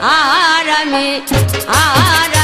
arami arami